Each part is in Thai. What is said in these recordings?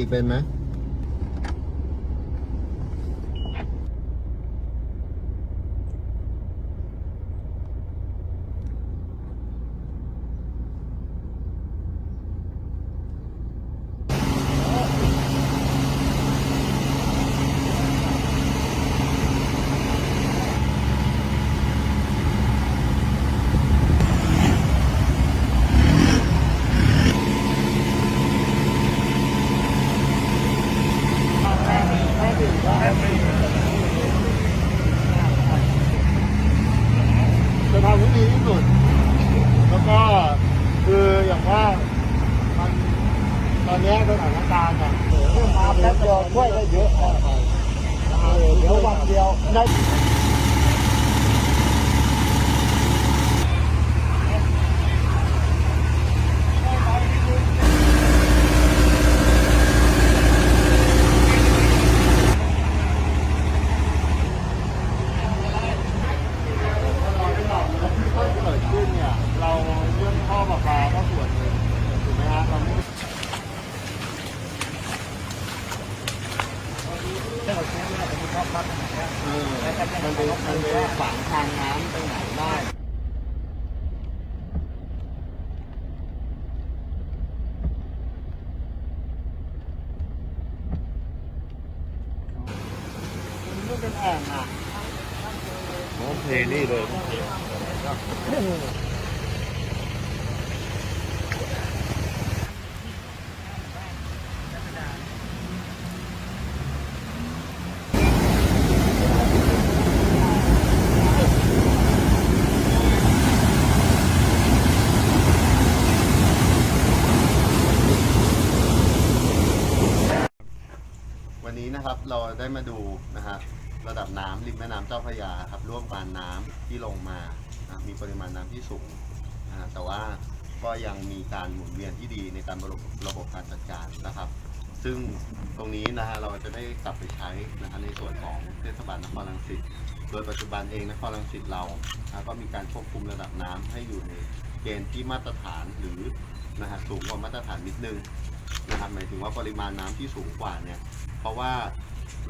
ติเป็นไหม จะทำให้ดีที่สุด แล้วก็คืออย่างว่ามันต อนนี้สถานการณ์อะเริ่มมาแป๊บเดียวช่วยได้เยอะเดี๋ยววันเดียวได้ ถ้าเกิดขึ้นเนี่ย เราเรื่องท่อประปาก็ส่วนหนึ่งถูกไหมฮะเราไม่ เออมันไปมันไปฝังทางน้ำไปไหนได้มันไม่เป็นแอ่งอะโอเคนี่เลย วันนี้นะครับเราได้มาดูนะฮะระดับน้ำริมแม่น้ำเจ้าพระยาครับร่วมปานน้ำที่ลงมานะมีปริมาณน้ำที่สูงนะแต่ว่าก็ยังมีการหมุนเวียนที่ดีในการระบบระบบการจัดการนะครับ ซึ่งตรงนี้นะฮะเราจะได้กลับไปใช้นะฮะในส่วนของเทศบาลนครรังสิตโดยปัจจุบันเองนครรังสิตเรานะก็มีการควบคุมระดับน้ำให้อยู่ในเกณฑ์ที่มาตรฐานหรือนะฮะสูงกว่ามาตรฐานนิดนึงนะครับหมายถึงว่าปริมาณน้ำที่สูงกว่าเนี่ย เพราะว่า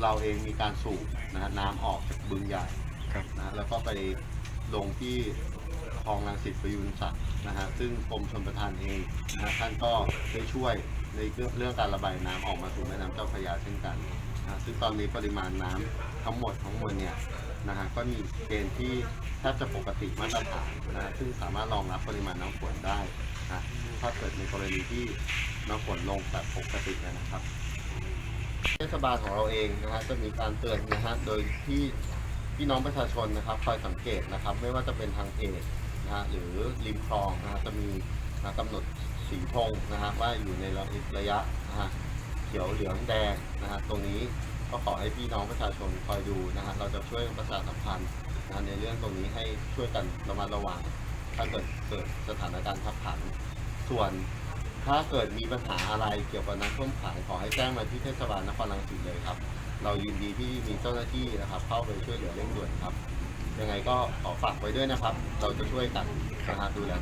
เราเองมีการสูบนะฮะน้ำออกจากบึงใหญ่ครับนะแล้วก็ไปลงที่คลองรังสิตประยุนศักดิ์นะฮะซึ่งกรมชลประทานเองนะฮะท่านก็ได้ช่วยในเรื่องเรื่องการระบายน้ำออกมาสู่แม่น้ำเจ้าพระยาเช่นกันนะซึ่งตอนนี้ปริมาณน้ำทั้งหมดทั้งมวลเนี่ยนะฮะก็มีเกณฑ์ที่แทบจะปกติมาตรฐานนะฮะซึ่งสามารถรองรับปริมาณน้ำฝนได้นะถ้าเกิดในกรณีที่น้ำฝนลงแบบปกตินะครับ เทศบาลของเราเองนะฮะจะมีการเตือนนะฮะโดยที่พี่น้องประชาชนนะครับคอยสังเกตนะครับ ไม่ว่าจะเป็นทางเพจนะฮะหรือริมคลองนะฮะจะมีนะกำหนดสีธงนะฮะว่าอยู่ในระยะนะฮะเขียวเหลืองแดงนะฮะตรงนี้ก็ขอให้พี่น้องประชาชนคอยดูนะฮะเราจะช่วยประชาสัมพันธ์นะะในเรื่องตรงนี้ให้ช่วยกันระมัดระวังถ้าเกิดเกิดสถานการณ์ขับขันส่วน ถ้าเกิดมีปัญหาอะไรเกี่ยวกับน้ำท่วมขังขอให้แจ้งมาที่เทศบาลนครรังสิตเลยครับ เรายินดีที่มีเจ้าหน้าที่นะครับ เข้าไปช่วยเหลือเร่งด่วนครับ ยังไงก็ขอฝากไว้ด้วยนะครับ เราจะช่วยกันนะฮะดูแล